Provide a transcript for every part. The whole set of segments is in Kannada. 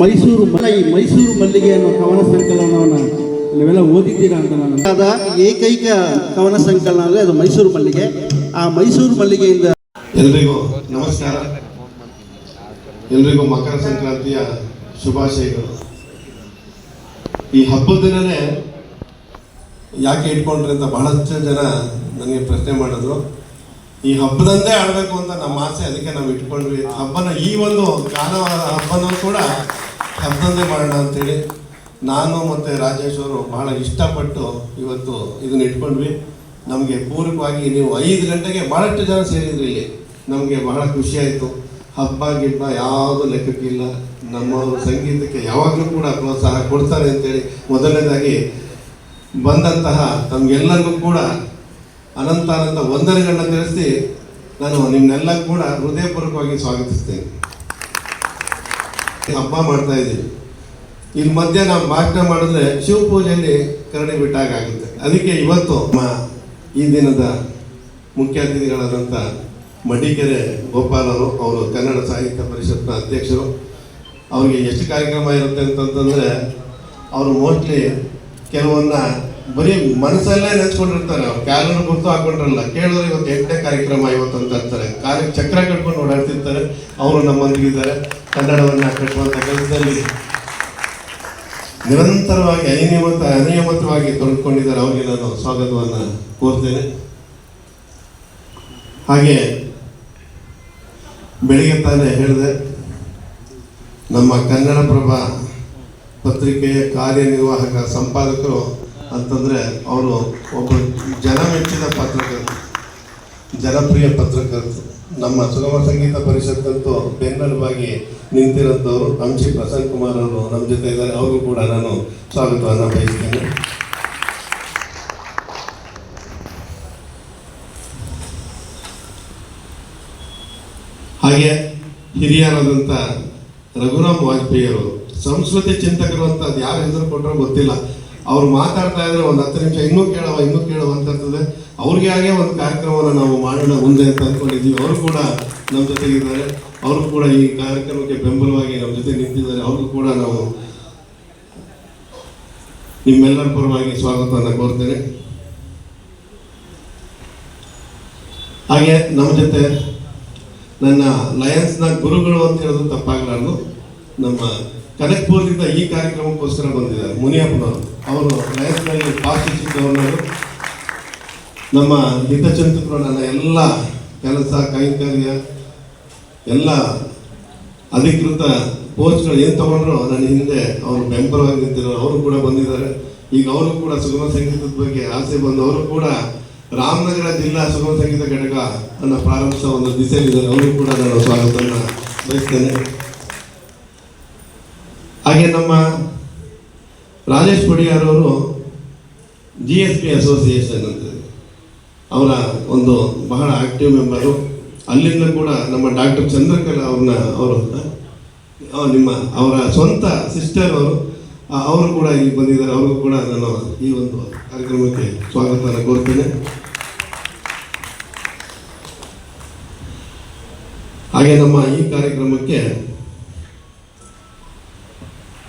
ಮೈಸೂರು ಮಲೈ ಮೈಸೂರು ಮಲ್ಲಿಗೆ ಅನ್ನೋ ಕವನ ಸಂಕಲನವನ್ನು ನೀವೆಲ್ಲ ಓದಿದ್ದೀರಾ ಅಂತ ನಾನು ಅದ ಏಕೈಕ ಕವನ ಸಂಕಲನ ಅಂದ್ರೆ ಅದು ಮೈಸೂರು ಮಲ್ಲಿಗೆ. ಆ ಮೈಸೂರು ಮಲ್ಲಿಗೆಯಿಂದ ಎಲ್ರಿಗೂ ನಮಸ್ಕಾರ. ಎಲ್ರಿಗೂ ಮಕರ ಸಂಕ್ರಾಂತಿಯ ಶುಭಾಶಯಗಳು. ಈ ಹಬ್ಬದ ದಿನನೇ ಯಾಕೆ ಇಟ್ಕೊಂಡ್ರಿ ಅಂತ ಬಹಳಷ್ಟು ಜನ ನನಗೆ ಪ್ರಶ್ನೆ ಮಾಡಿದ್ರು. ಈ ಹಬ್ಬದಂದೇ ಆಡಬೇಕು ಅಂತ ನಮ್ಮ ಆಸೆ ಅದಕ್ಕೆ ನಾವು ಇಟ್ಕೊಂಡ್ವಿ. ಹಬ್ಬನ ಈ ಒಂದು ಕಾಲ ಹಬ್ಬನೂ ಕೂಡ ಹಬ್ಬದಂದೇ ಮಾಡೋಣ ಅಂತೇಳಿ ನಾನು ಮತ್ತು ರಾಜೇಶ್ ಅವರು ಬಹಳ ಇಷ್ಟಪಟ್ಟು ಇವತ್ತು ಇದನ್ನ ಇಟ್ಕೊಂಡ್ವಿ. ನಮಗೆ ಪೂರಕವಾಗಿ ನೀವು ಐದು ಗಂಟೆಗೆ ಬಹಳಷ್ಟು ಜನ ಸೇರಿದ್ರಿ ಇಲ್ಲಿ. ನಮಗೆ ಬಹಳ ಖುಷಿಯಾಯಿತು ಹಬ್ಬ, ಗಿಬ್ಬ ಯಾವುದು ಲೆಕ್ಕಕ್ಕಿಲ್ಲ ನಮ್ಮ ಸಂಗೀತಕ್ಕೆ ಯಾವಾಗಲೂ ಕೂಡ ಪ್ರೋತ್ಸಾಹ ಕೊಡ್ತಾರೆ ಅಂತೇಳಿ ಮೊದಲನೇದಾಗಿ ಬಂದಂತಹ ತಮಗೆಲ್ಲರಿಗೂ ಕೂಡ ಅನಂತ ಅನಂತ ವಂದನೆಗಳನ್ನ ತಿಳಿಸಿ ನಾನು ನಿಮ್ಮನ್ನೆಲ್ಲ ಕೂಡ ಹೃದಯಪೂರ್ವಕವಾಗಿ ಸ್ವಾಗತಿಸ್ತೇನೆ. ಹಬ್ಬ ಮಾಡ್ತಾ ಇದ್ದೀವಿ. ಇಲ್ಲಿ ಮಧ್ಯೆ ನಾವು ಭಾಷಣ ಮಾಡಿದ್ರೆ ಶಿವ ಪೂಜೆಯಲ್ಲಿ ಕರಡಿ ಬಿಟ್ಟಾಗ ಆಗುತ್ತೆ. ಅದಕ್ಕೆ ಇವತ್ತು ನಮ್ಮ ಈ ದಿನದ ಮುಖ್ಯ ಅತಿಥಿಗಳಾದಂಥ ಮಡಿಕೆರೆ ಗೋಪಾಲರು ಅವರು ಅವರು ಕನ್ನಡ ಸಾಹಿತ್ಯ ಪರಿಷತ್ನ ಅಧ್ಯಕ್ಷರು. ಅವ್ರಿಗೆ ಎಷ್ಟು ಕಾರ್ಯಕ್ರಮ ಇರುತ್ತೆ ಅಂತಂತಂದರೆ, ಅವರು ಮೋಸ್ಟ್ಲಿ ಕೆಲವನ್ನ ಬರೀ ಮನಸ್ಸಲ್ಲೇ ನೆಚ್ಕೊಂಡಿರ್ತಾರೆ, ಅವ್ರು ಕ್ಯಾಲೆಂಡರ್ ಗುರ್ತು ಹಾಕೊಂಡ್ರಲ್ಲ. ಕೇಳಿದ್ರೆ ಇವತ್ತು ಎಂಟನೇ ಕಾರ್ಯಕ್ರಮ ಇವತ್ತು ಅಂತ ಇರ್ತಾರೆ ಕಾರ್ಯ ಚಕ್ರ ಕಟ್ಕೊಂಡು ಓಡಾಡ್ತಿರ್ತಾರೆ. ಅವರು ನಮ್ಮೊಂದಿಗಿದ್ದಾರೆ. ಕನ್ನಡವನ್ನ ಕಟ್ಟುವಂತ ಕೆಲಸದಲ್ಲಿ ನಿರಂತರವಾಗಿ, ಅನಿಯಮತ, ಅನಿಯಮಿತವಾಗಿ ತೊಡಗಿಕೊಂಡಿದ್ದಾರೆ ಅವರಿಗೆ ನಾನು ಸ್ವಾಗತವನ್ನು ಕೋರ್ತೇನೆ. ಹಾಗೆ ಬೆಳಿಗ್ಗೆ ತಾನೇ ಹೇಳಿದೆ, ನಮ್ಮ ಕನ್ನಡಪ್ರಭ ಪತ್ರಿಕೆಯ ಕಾರ್ಯನಿರ್ವಾಹಕ ಸಂಪಾದಕರು ಅಂತಂದ್ರೆ ಅವರು ಒಬ್ಬ ಜನಮೆಚ್ಚಿದ ಪತ್ರಕರ್ತರು, ಜನಪ್ರಿಯ ಪತ್ರಕರ್ತರು. ನಮ್ಮ ಸುಗಮ ಸಂಗೀತ ಪರಿಷತ್ತಂತೂ ಬೆನ್ನೆಲುಬಾಗಿ ನಿಂತಿರೋಂಥವ್ರು ಅಂಶಿ ಪ್ರಸನ್ನ ಕುಮಾರ್ ಅವರು ನಮ್ಮ ಜೊತೆ ಇದ್ದಾರೆ. ಅವ್ರಿಗೂ ಕೂಡ ನಾನು ಸ್ವಾಗತವನ್ನು ಬಯಸ್ತೇನೆ. ಹಾಗೆ ಹಿರಿಯರಾದಂಥ ರಘುರಾಮ್ ವಾಜಪೇಯಿ ಅವರು, ಸಂಸ್ಕೃತಿ ಚಿಂತಕರು ಅಂತ ಅದು ಯಾರು ಹೆಸರು ಕೊಟ್ಟರೂ ಗೊತ್ತಿಲ್ಲ. ಅವ್ರು ಮಾತಾಡ್ತಾ ಇದ್ರೆ ಒಂದು ಹತ್ತು ನಿಮಿಷ, ಇನ್ನೂ ಕೇಳವ ಇನ್ನೂ ಕೇಳವ ಅಂತ ಇರ್ತದೆ ಅವ್ರಿಗೆ ಹಾಗೆ ಒಂದು ಕಾರ್ಯಕ್ರಮವನ್ನು ನಾವು ಮಾಡೋಣ ಮುಂದೆ ಅಂತ ಅಂದ್ಕೊಂಡಿದ್ದೀವಿ ಅವರು ಕೂಡ ನಮ್ಮ ಜೊತೆಗಿದ್ದಾರೆ. ಅವರು ಕೂಡ ಈ ಕಾರ್ಯಕ್ರಮಕ್ಕೆ ಬೆಂಬಲವಾಗಿ ನಮ್ಮ ಜೊತೆ ನಿಂತಿದ್ದಾರೆ. ಅವ್ರಿಗೂ ಕೂಡ ನಾವು ನಿಮ್ಮೆಲ್ಲರ ಪರವಾಗಿ ಸ್ವಾಗತವನ್ನು ಕೋರ್ತೇನೆ. ಹಾಗೆ ನಮ್ಮ ಜೊತೆ ನನ್ನ ಲಯನ್ಸ್ನ ಗುರುಗಳು ಅಂತ ಹೇಳೋದು ತಪ್ಪಾಗಲಾರ್ದು. ನಮ್ಮ ಕನಕ್ಪುರದಿಂದ ಈ ಕಾರ್ಯಕ್ರಮಕ್ಕೋಸ್ಕರ ಬಂದಿದ್ದಾರೆ. ಮುನಿಯಪ್ಪನವರು. ಅವರು ಲಯಸ್ನಲ್ಲಿ ಪಾಸ್ಟ್ ಗವರ್ನರು ನಮ್ಮ ಹಿತಚಿಂತಕರು ನನ್ನ ಎಲ್ಲ ಕೆಲಸ, ಕೈಂಕರ್ಯ, ಎಲ್ಲ ಅಧಿಕೃತ ಪೋಸ್ಟ್ಗಳು ಏನು ತಗೊಂಡ್ರು ನನ್ನ ಹಿಂದೆ ಅವರು ಬೆಂಬಲವಾಗಿ ನಿಂತಿರೋ ಅವರು ಕೂಡ ಬಂದಿದ್ದಾರೆ. ಈಗ ಅವರು ಕೂಡ ಸುಗಮ ಸಂಗೀತದ ಬಗ್ಗೆ ಆಸೆ ಬಂದು ಅವರು ಕೂಡ ರಾಮನಗರ ಜಿಲ್ಲಾ ಸುಗಮ ಸಂಗೀತ ಘಟಕ ಅನ್ನ ಪ್ರಾರಂಭಿಸುವ ಒಂದು ದಿಸೆಯಲ್ಲಿದ್ದಾರೆ. ಅವರು ಕೂಡ ನಾನು ಸ್ವಾಗತವನ್ನು ಬಯಸ್ತೇನೆ. ಹಾಗೆ ನಮ್ಮ ರಾಜೇಶ್ ಪಡಿಯಾರ್ ಅವರು ಜಿ ಎಸ್ ಪಿ ಅಸೋಸಿಯೇಷನ್ ಅಂತ. ಅವರ ಒಂದು ಬಹಳ ಆಕ್ಟಿವ್ ಮೆಂಬರು ಅಲ್ಲಿಂದ ಕೂಡ ನಮ್ಮ ಡಾಕ್ಟರ್ ಚಂದ್ರಕಲಾ ಅವ್ರನ್ನ ಅವರು ನಿಮ್ಮ ಅವರ ಸ್ವಂತ ಸಿಸ್ಟರ್ ಅವರು ಅವರು ಕೂಡ ಇಲ್ಲಿ ಬಂದಿದ್ದಾರೆ. ಅವರಿಗೂ ಕೂಡ ನಾನು ಈ ಒಂದು ಕಾರ್ಯಕ್ರಮಕ್ಕೆ ಸ್ವಾಗತನ ಕೋರ್ತೇನೆ. ಹಾಗೆ ನಮ್ಮ ಈ ಕಾರ್ಯಕ್ರಮಕ್ಕೆ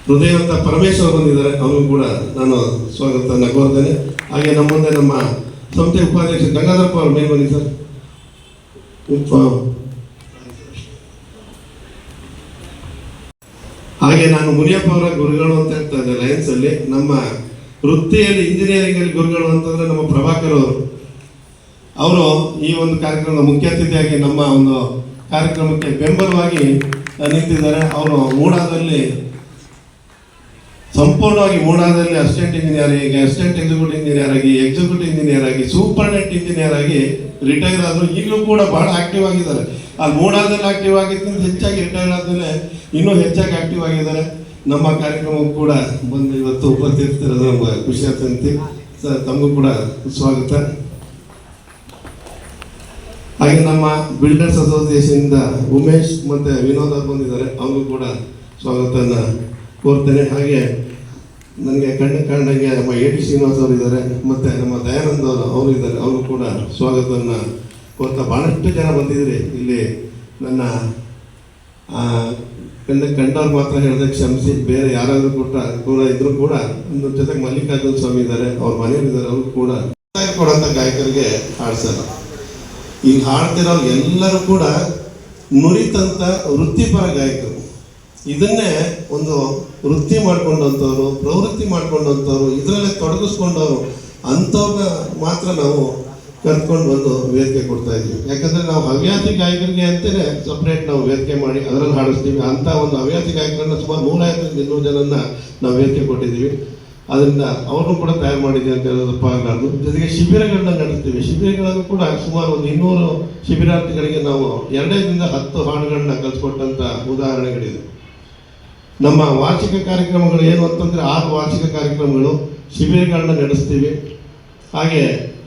ಹೃದಯವಂತ ಪರಮೇಶ್ವರ್ ಬಂದಿದ್ದಾರೆ ಅವರು ಕೂಡ ನಾನು ಸ್ವಾಗತ ಕೋರ್ತೇನೆ. ಹಾಗೆ ನಮ್ಮ ಮುಂದೆ ನಮ್ಮ ಸಂಸ್ಥೆ ಉಪಾಧ್ಯಕ್ಷ ಗಂಗಾಧರಪ್ಪ ಅವರು ಮೇಲೆ ಸರ್. ಉಪ ಹಾಗೆ ನಾನು ಮುನಿಯಪ್ಪ ಅವರ ಗುರುಗಳು ಅಂತ ಹೇಳ್ತಾ ಇದ್ದೆ ಲಯನ್ಸ್ ಅಲ್ಲಿ. ನಮ್ಮ ವೃತ್ತಿಯಲ್ಲಿ ಇಂಜಿನಿಯರಿಂಗ್ ಅಲ್ಲಿ ಗುರುಗಳು ಅಂತಂದ್ರೆ ನಮ್ಮ ಪ್ರಭಾಕರ್ ಅವರು. ಅವರು ಈ ಒಂದು ಕಾರ್ಯಕ್ರಮದ ಮುಖ್ಯ ಅತಿಥಿಯಾಗಿ ನಮ್ಮ ಒಂದು ಕಾರ್ಯಕ್ರಮಕ್ಕೆ ಬೆಂಬಲವಾಗಿ ನಿಂತಿದ್ದಾರೆ. ಅವರು ಮೂಡಾದಲ್ಲಿ ಸಂಪೂರ್ಣವಾಗಿ ಮೂಡಾದಲ್ಲಿ ಅಸಿಸ್ಟೆಂಟ್ ಇಂಜಿನಿಯರ್ ಆಗಿ ಅಸಿಸ್ಟೆಂಟ್ ಎಕ್ಸಿಕ್ಯೂಟಿವ್ ಇಂಜಿನಿಯರ್ ಆಗಿ ಎಕ್ಸಿಕ್ಯೂಟಿವ್ ಇಂಜಿನಿಯರ್ ಆಗಿ ಸೂಪರ್ಡೆಂಟ್ ಇಂಜಿನಿಯರ್ ಆಗಿ ರಿಟೈರ್ ಆದರೂ ಈಗಲೂ ಕೂಡ ಬಹಳ ಆಕ್ಟಿವ್ ಆಗಿದ್ದಾರೆ. ಅಲ್ಲಿ ಮೂಡಾದಲ್ಲಿ ಆಕ್ಟಿವ್ ಆಗಿದ್ದಿಂದ ಹೆಚ್ಚಾಗಿ ರಿಟೈರ್ ಆದಮೇಲೆ ಇನ್ನೂ ಹೆಚ್ಚಾಗಿ ಆಕ್ಟಿವ್ ಆಗಿದ್ದಾರೆ. ನಮ್ಮ ಕಾರ್ಯಕ್ರಮಕ್ಕೂ ಕೂಡ ಬಂದು ಇವತ್ತು ಉಪಸ್ಥಿತಿರೋದು ನಮ್ಗೆ ಖುಷಿ ಆಗ್ತಂತೆ ಸರ್, ತಮಗೂ ಕೂಡ ಸ್ವಾಗತ. ಹಾಗೆ ನಮ್ಮ ಬಿಲ್ಡರ್ಸ್ ಅಸೋಸಿಯೇಷನ್ ಉಮೇಶ್ ಮತ್ತೆ ವಿನೋದ್ ಅವ್ರು ಬಂದಿದ್ದಾರೆ. ಅವ್ರಿಗೂ ಕೂಡ ಸ್ವಾಗತನ ಕೋರ್ತೇನೆ ಹಾಗೆ ನನಗೆ ಕಂಡ ಕಂಡಂಗೆ ನಮ್ಮ ಎ ಟಿ ಶ್ರೀನಿವಾಸ್ ಅವರು ಇದ್ದಾರೆ, ಮತ್ತೆ ನಮ್ಮ ದಯಾನಂದ ಅವರು ಅವರು ಇದ್ದಾರೆ, ಅವರು ಕೂಡ ಸ್ವಾಗತವನ್ನು ಕೋರ್ತಾ ಬಹಳಷ್ಟು ಜನ ಬಂದಿದ್ರಿ ಇಲ್ಲಿ ನನ್ನ ಕಂಡ ಕಂಡವ್ರು ಮಾತ್ರ ಹೇಳಿದೆ ಕ್ಷಮಿಸಿ, ಬೇರೆ ಯಾರಾದರೂ ಕೂಡ ಕೂಡ ಇದ್ರು ಕೂಡ ಒಂದು ಜೊತೆಗೆ ಮಲ್ಲಿಕಾರ್ಜುನ ಸ್ವಾಮಿ ಇದ್ದಾರೆ, ಅವ್ರ ಮನೆಯಲ್ಲಿದ್ದಾರೆ ಅವರು ಕೂಡ ಕೊಡೋಂಥ ಗಾಯಕರಿಗೆ ಹಾಡ್ಸಲ್ಲ ಈಗ ಹಾಡ್ತಿರೋ ಎಲ್ಲರೂ ಕೂಡ ನುರಿತಂಥ ವೃತ್ತಿಪರ ಗಾಯಕರು. ಇದನ್ನೇ ಒಂದು ವೃತ್ತಿ ಮಾಡ್ಕೊಂಡಂಥವ್ರು, ಪ್ರವೃತ್ತಿ ಮಾಡ್ಕೊಂಡಂಥವ್ರು, ಇದರಲ್ಲೇ ತೊಡಗಿಸ್ಕೊಂಡವರು ಅಂಥವ್ರನ್ನ ಮಾತ್ರ ನಾವು ಕರ್ಕೊಂಡು ಬಂದು ವೇದಿಕೆ ಕೊಡ್ತಾ ಇದ್ವಿ ಯಾಕಂದರೆ ನಾವು ಹವ್ಯಾಸಿ ಗಾಯಕರಿಗೆ ಅಂತಲೇ ಸಪ್ರೇಟ್ ನಾವು ವೇದಿಕೆ ಮಾಡಿ ಅದರಲ್ಲಿ ಹಾಡಿಸ್ತೀವಿ. ಅಂಥ ಒಂದು ಹವ್ಯಾಸಿ ಗಾಯಕರನ್ನ ಸುಮಾರು ನೂರೈವತ್ತರಿಂದ ಇನ್ನೂರು ಜನನ್ನ ನಾವು ವೇದಿಕೆ ಕೊಟ್ಟಿದ್ದೀವಿ. ಅದರಿಂದ ಅವ್ರನ್ನೂ ಕೂಡ ತಯಾರು ಮಾಡಿದ್ದೀವಿ ಅಂತ ಹೇಳೋದು ತಪ್ಪಾಗಲಾರ್ದು ಜೊತೆಗೆ ಶಿಬಿರಗಳನ್ನ ನಡೆಸ್ತೀವಿ. ಶಿಬಿರಗಳಲ್ಲೂ ಕೂಡ ಸುಮಾರು ಒಂದು ಇನ್ನೂರು ಶಿಬಿರಾರ್ಥಿಗಳಿಗೆ ನಾವು ಎರಡರಿಂದ ಹತ್ತು ಹಾಡುಗಳನ್ನ ಕಲಿಸ್ಕೊಟ್ಟಂಥ ಉದಾಹರಣೆಗಳಿದೆ. ನಮ್ಮ ವಾರ್ಷಿಕ ಕಾರ್ಯಕ್ರಮಗಳು ಏನು ಅಂತಂದರೆ ಆರು ವಾರ್ಷಿಕ ಕಾರ್ಯಕ್ರಮಗಳು ಶಿಬಿರಗಳನ್ನ ನಡೆಸ್ತೀವಿ. ಹಾಗೆ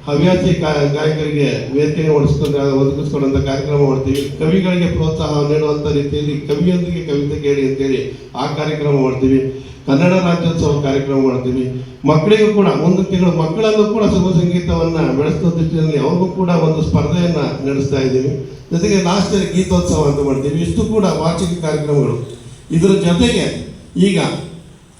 ಹವ್ಯಾಸಿ ಗಾಯಕರಿಗೆ ವೇದಿಕೆ ಒಡಿಸ್ಕೊಂಡು ಒದಗಿಸ್ಕೊಂಡಂಥ ಕಾರ್ಯಕ್ರಮ ಮಾಡ್ತೀವಿ. ಕವಿಗಳಿಗೆ ಪ್ರೋತ್ಸಾಹ ನೀಡುವಂಥ ರೀತಿಯಲ್ಲಿ ಕವಿಯೊಂದಿಗೆ ಕವಿತೆ ಕೇಳಿ ಅಂತೇಳಿ ಆ ಕಾರ್ಯಕ್ರಮ ಮಾಡ್ತೀವಿ. ಕನ್ನಡ ರಾಜ್ಯೋತ್ಸವ ಕಾರ್ಯಕ್ರಮ ಮಾಡ್ತೀವಿ. ಮಕ್ಕಳಿಗೂ ಕೂಡ, ಒಂದು ತಿಂಗಳು ಮಕ್ಕಳಲ್ಲೂ ಕೂಡ ಸುಗಮ ಸಂಗೀತವನ್ನು ಬೆಳೆಸುವ ದೃಷ್ಟಿಯಲ್ಲಿ ಅವ್ರಿಗೂ ಕೂಡ ಒಂದು ಸ್ಪರ್ಧೆಯನ್ನು ನಡೆಸ್ತಾ ಇದ್ದೀವಿ. ಜೊತೆಗೆ ಲಾಸ್ಟ್ ಗೀತೋತ್ಸವ ಅಂತ ಮಾಡ್ತೀವಿ. ಇಷ್ಟು ಕೂಡ ವಾರ್ಷಿಕ ಕಾರ್ಯಕ್ರಮಗಳು. ಇದರ ಜೊತೆಗೆ ಈಗ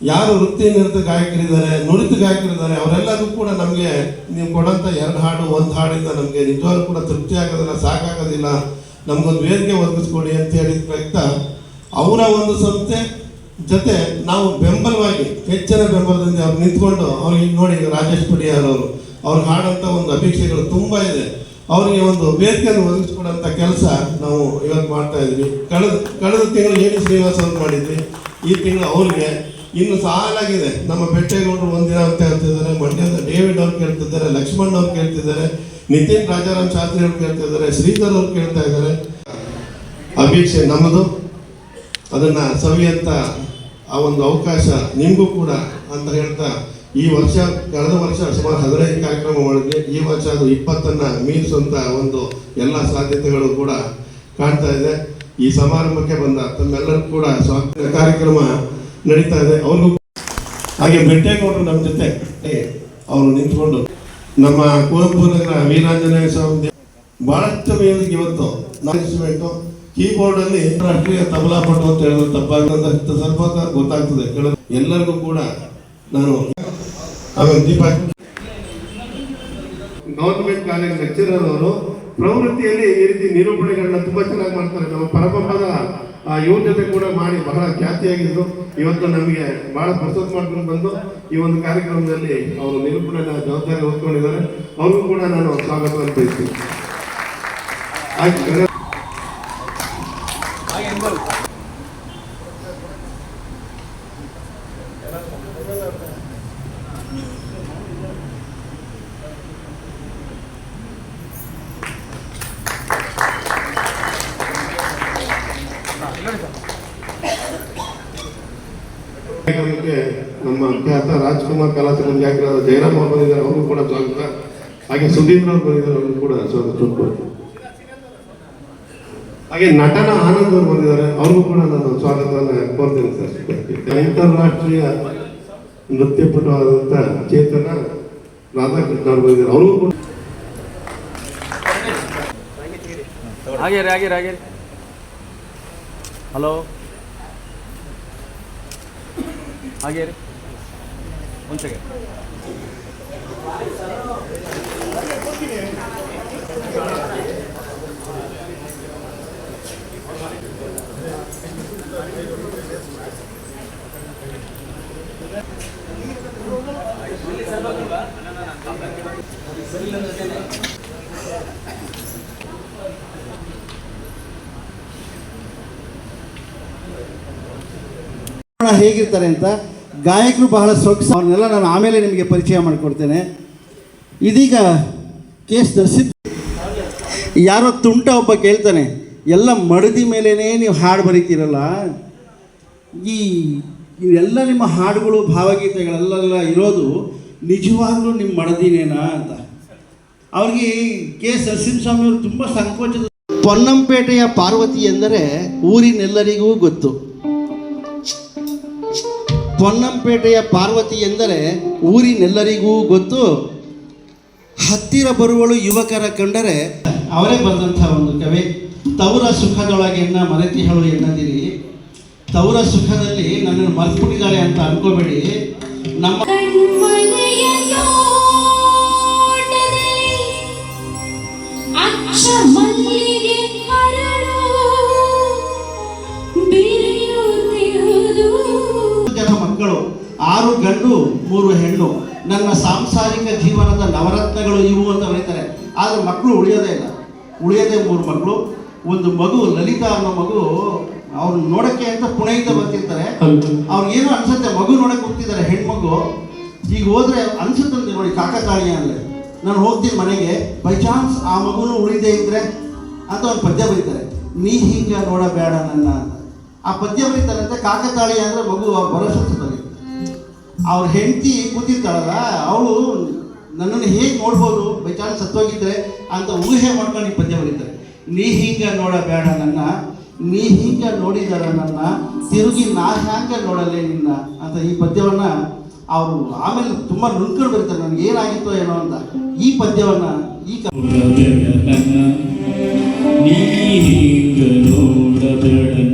ಯಾರು ವೃತ್ತಿ ನಿರತ ಗಾಯಕರಿದ್ದಾರೆ, ನುರಿತ ಗಾಯಕರಿದ್ದಾರೆ, ಅವರೆಲ್ಲರೂ ಕೂಡ ನಮಗೆ ನೀವು ಕೊಡೋಂಥ ಎರಡು ಹಾಡು, ಒಂದು ಹಾಡಿಂದ ನಮಗೆ ನಿಜವಾಗ್ಲೂ ಕೂಡ ತೃಪ್ತಿ ಆಗೋದಿಲ್ಲ, ಸಾಕಾಗೋದಿಲ್ಲ. ನಮಗೊಂದು ವೇದಿಕೆ ಒದಗಿಸ್ಕೊಡಿ ಅಂತ ಹೇಳಿದ ಪ್ರಯುಕ್ತ ಅವರ ಒಂದು ಸಂಸ್ಥೆ ಜೊತೆ ನಾವು ಬೆಂಬಲವಾಗಿ, ಹೆಚ್ಚಿನ ಬೆಂಬಲದಿಂದ ಅವ್ರು ನಿಂತ್ಕೊಂಡು ಅವ್ರಿಗೆ ನೋಡಿ ರಾಜೇಶ್ ಪಡಿಯಾರ್ ಅವರು ಅವ್ರಿಗೆ ಹಾಡಂತ ಒಂದು ಅಪೇಕ್ಷೆಗಳು ತುಂಬ ಇದೆ. ಅವರಿಗೆ ಒಂದು ವೇದಿಕೆಯನ್ನು ಒದಗಿಸಿಕೊಡುವಂಥ ಕೆಲಸ ನಾವು ಇವತ್ತು ಮಾಡ್ತಾ ಇದ್ವಿ ಕಳೆದ ಕಳೆದ ತಿಂಗಳು ಏನು ಶ್ರೀನಿವಾಸ ಅಂತ ಮಾಡಿದ್ವಿ, ಈ ತಿಂಗಳು ಅವ್ರಿಗೆ ಇನ್ನು ಸಾಲಾಗಿದೆ. ನಮ್ಮ ಬೆಟ್ಟೇಗೌಡರು ಒಂದಿನ ಅಂತ ಹೇಳ್ತಿದ್ದಾರೆ, ಮಂಡ್ಯದ ಡೇವಿಡ್ ಅವ್ರು ಕೇಳ್ತಿದ್ದಾರೆ, ಲಕ್ಷ್ಮಣ್ ಅವ್ರು ಕೇಳ್ತಿದ್ದಾರೆ, ನಿತಿನ್ ರಾಜಾರಾಮ್ ಶಾಸ್ತ್ರಿ ಅವ್ರು ಕೇಳ್ತಿದ್ದಾರೆ, ಶ್ರೀಧರ್ ಅವ್ರು ಕೇಳ್ತಾ ಇದ್ದಾರೆ. ಅಪೇಕ್ಷೆ ನಮ್ಮದು ಅದನ್ನು ಸವಿಯಂತ ಆ ಒಂದು ಅವಕಾಶ ನಿಮಗೂ ಕೂಡ ಅಂತ ಹೇಳ್ತಾ ಈ ವರ್ಷ, ಕಳೆದ ವರ್ಷ ಸುಮಾರು ಹದಿನೈದು ಕಾರ್ಯಕ್ರಮ ಮಾಡಿದ್ವಿ ಈ ವರ್ಷ ಅದು ಇಪ್ಪತ್ತನ್ನ ಮೀರಿಸುವಂತ ಒಂದು ಎಲ್ಲ ಸಾಧ್ಯತೆಗಳು ಕೂಡ ಕಾಣ್ತಾ ಇದೆ. ಈ ಸಮಾರಂಭಕ್ಕೆ ಬಂದ ತಮ್ಮೆಲ್ಲರೂ ಕೂಡ ಸ್ವಾಗತ ಕಾರ್ಯಕ್ರಮ ನಡೀತಾ ಇದೆ. ಅವ್ರಿಗೂ ಹಾಗೆ ಬೆಟ್ಟೇಗೌಡರು ನಮ್ಮ ಜೊತೆ ಅವರು ನಿಂತ್ಕೊಂಡು ನಮ್ಮ ಕುವೆಂಪು ನಗರ ವೀರಾಂಜನೇಯ ಸ್ವಾಮಿ ಬಹಳಷ್ಟು ಮೇಲೆ ಇವತ್ತು ಇನ್ಸ್ಟ್ರೂಮೆಂಟು ಕೀಬೋರ್ಡ್ ಅಲ್ಲಿ ರಾಷ್ಟ್ರೀಯ ತಬಲಾ ಪಟ್ಟು ಅಂತ ಹೇಳಿದ್ರೆ ತಪ್ಪಾಗ ಸ್ವಲ್ಪ ಗೊತ್ತಾಗ್ತದೆ. ಎಲ್ಲರಿಗೂ ಕೂಡ ನಾನು ಗವರ್ನಮೆಂಟ್ ಕಾಲೇಜ್ ಲೆಕ್ಚರರ್ ಅವರು ಪ್ರವೃತ್ತಿಯಲ್ಲಿ ಈ ರೀತಿ ನಿರೂಪಣೆಗಳನ್ನ ತುಂಬಾ ಚೆನ್ನಾಗಿ ಮಾಡ್ತಾರೆ. ನಮ್ಮ ಪರಪಂಪದ ಆ ಜೊತೆ ಕೂಡ ಮಾಡಿ ಬಹಳ ಖ್ಯಾತಿಯಾಗಿದ್ದು, ಇವತ್ತು ನಮಗೆ ಬಹಳ ಪ್ರಸ್ತುತ ಮಾಡ್ಕೊಂಡು ಬಂದು ಈ ಒಂದು ಕಾರ್ಯಕ್ರಮದಲ್ಲಿ ಅವರು ನಿರೂಪಣೆಯ ಜವಾಬ್ದಾರಿ ಹೊತ್ಕೊಂಡಿದ್ದಾರೆ. ಅವ್ರಿಗೂ ಕೂಡ ನಾನು ಸ್ವಾಗತವನ್ನು ಬಯಸ್ತೀನಿ ನಮ್ಮ ಖ್ಯಾತ ರಾಜ್ಕುಮಾರ್ ಕಲಾಸಂಘದ ಗಾಯಕರಾದ ಜಯರಾಮ್ ಅವರು ಬಂದಿದ್ದಾರೆ, ಅವರು ಕೂಡ ಸ್ವಾಗತ. ಹಾಗೆ ಸುಧೀಂದ್ರ ಅವರು ಬಂದಿದ್ದಾರೆ, ಅವರು ಕೂಡ ಸ್ವಾಗತ. ಹಾಗೆ ನಟನ ಆನಂದ್ ಅವರು ಬಂದಿದ್ದಾರೆ, ಅವ್ರಿಗೂ ಕೂಡ ನಾನು ಸ್ವಾಗತವನ್ನು ಕೋರ್ತೇನೆ ಸರ್. ಅಂತಾರಾಷ್ಟ್ರೀಯ ನೃತ್ಯಪಟವಾದಂತ ಚೇತನ ರಾಧಾಕೃಷ್ಣ ಅವರು ಬಂದಿದ್ದಾರೆ, ಅವ್ರಿಗೂ ಕೂಡ ಹಾಗೆ ರೀ ಹಾಗೆ ರೀ ಹಾಗೆ ಹಲೋ ಹಾಗೆ ರೀ ಒಂದು ಹೇಗಿರ್ತಾರೆ ಅಂತ ಗಾಯಕರು ಬಹಳ ಸೊಗಸು. ಅವ್ರನ್ನೆಲ್ಲ ನಾನು ಆಮೇಲೆ ನಿಮಗೆ ಪರಿಚಯ ಮಾಡಿಕೊಡ್ತೇನೆ. ಇದೀಗ ಕೇಸ್ ನರಸಿಂಹ. ಯಾರೋ ತುಂಟ ಒಬ್ಬ ಕೇಳ್ತಾನೆ, ಎಲ್ಲ ಮಡದಿ ಮೇಲೇ ನೀವು ಹಾಡು ಬರೀತೀರಲ್ಲ? ಈ ಇವೆಲ್ಲ ನಿಮ್ಮ ಹಾಡುಗಳು, ಭಾವಗೀತೆಗಳೆಲ್ಲ ಇರೋದು ನಿಜವಾಗ್ಲೂ ನಿಮ್ಮ ಮಡದಿನೇನಾ ಅಂತ. ಅವ್ರಿಗೆ ಕೆ ಎಸ್ ಸ್ವಾಮಿ ಅವರು ತುಂಬ ಸಂಕೋಚದ ಪೊನ್ನಂಪೇಟೆಯ ಪಾರ್ವತಿ ಎಂದರೆ ಊರಿನೆಲ್ಲರಿಗೂ ಗೊತ್ತು. ಪೊನ್ನಂಪೇಟೆಯ ಪಾರ್ವತಿ ಎಂದರೆ ಊರಿನೆಲ್ಲರಿಗೂ ಗೊತ್ತು. ಹತ್ತಿರ ಬರುವಳು ಯುವಕರ ಕಂಡರೆ, ಅವರೇ ಬರೆದಂಥ ಒಂದು ಕವಿ, ತವರ ಸುಖದೊಳಗೆ ಮರೆತಿ ಹೇಳು ಎನ್ನದಿರಿ. ತವರ ಸುಖದಲ್ಲಿ ನನ್ನನ್ನು ಮರೆತುಬಿಟ್ಟಿದ್ದಾಳೆ ಅಂತ ಅನ್ಕೋಬೇಡಿ. ನಮ್ಮ ಆರು ಗಂಡು ಮೂರು ಹೆಣ್ಣು. ನನ್ನ ಸಾಂಸಾರಿಕ ಜೀವನದ ನವರತ್ನಗಳು ಇವು ಅಂತ ಬರೀತಾರೆ. ಆದರೆ ಮಕ್ಕಳು ಉಳಿಯೋದೇ ಇಲ್ಲ. ಉಳಿಯೋದೇ ಮೂರು ಮಕ್ಕಳು ಒಂದು ಮಗು ಲಲಿತಾ ಅನ್ನೋ ಮಗು ಅವ್ರು ನೋಡಕ್ಕೆ ಅಂತ ಪುಣೆಯಿಂದ ಬರ್ತಿರ್ತಾರೆ. ಏನು ಅನ್ಸುತ್ತೆ ಮಗು ನೋಡಕ್ಕೆ ಹೋಗ್ತಿದ್ದಾರೆ ಹೆಣ್ಮಗು. ಈಗ ಹೋದ್ರೆ ಅನ್ಸುತ್ತಂತೆ ನೋಡಿ ಕಾಕತಾಳೀಯ ಅಂದರೆ. ನಾನು ಹೋಗ್ತೀನಿ ಮನೆಗೆ ಬೈ ಚಾನ್ಸ್ ಆ ಮಗುನು ಉಳಿದೇ ಇದ್ರೆ ಅಂತ ಒಂದು ಪದ್ಯ ಬರೀತಾರೆ. ನೀ ಹೀಗೆ ನೋಡಬೇಡ ನನ್ನ ಆ ಪದ್ಯ ಬರೀತಾರೆ ಅಂತ ಕಾಕತಾಳಿ ಅಂದರೆ ಮಗು ಬರೀತಾರೆ ಅವ್ರ ಹೆಂಡತಿ ಕೂತಿರ್ತಾಳಲ್ಲ, ಅವಳು ನನ್ನನ್ನು ಹೇಗೆ ನೋಡ್ಬೋದು? ಬೈ ಚಾನ್ಸ್ ಸತ್ತೋಗಿದ್ರೆ ಅಂತ ಊಹೆ ಮಾಡ್ಕೊಂಡು ಈ ಪದ್ಯ ಬರೀತಾರೆ. ನೀ ನೋಡ ನೋಡಬೇಡ ನನ್ನ, ನೀ ಹೀಗೆ ನೋಡಿದಾರ ನನ್ನ, ತಿರುಗಿ ನಾ ಹ್ಯಾಂಗ ನೋಡಲೆ ನಿನ್ನ ಅಂತ ಈ ಪದ್ಯವನ್ನ ಅವರು ಆಮೇಲೆ ತುಂಬ ನುಣ್ಕೊಂಡು ಬರ್ತಾರೆ. ನನಗೆ ಏನಾಗಿತ್ತೋ ಏನೋ ಅಂತ ಈ ಪದ್ಯವನ್ನ ಈ ನೀ ಹಿಂಗ ನೋಡಬೇಡ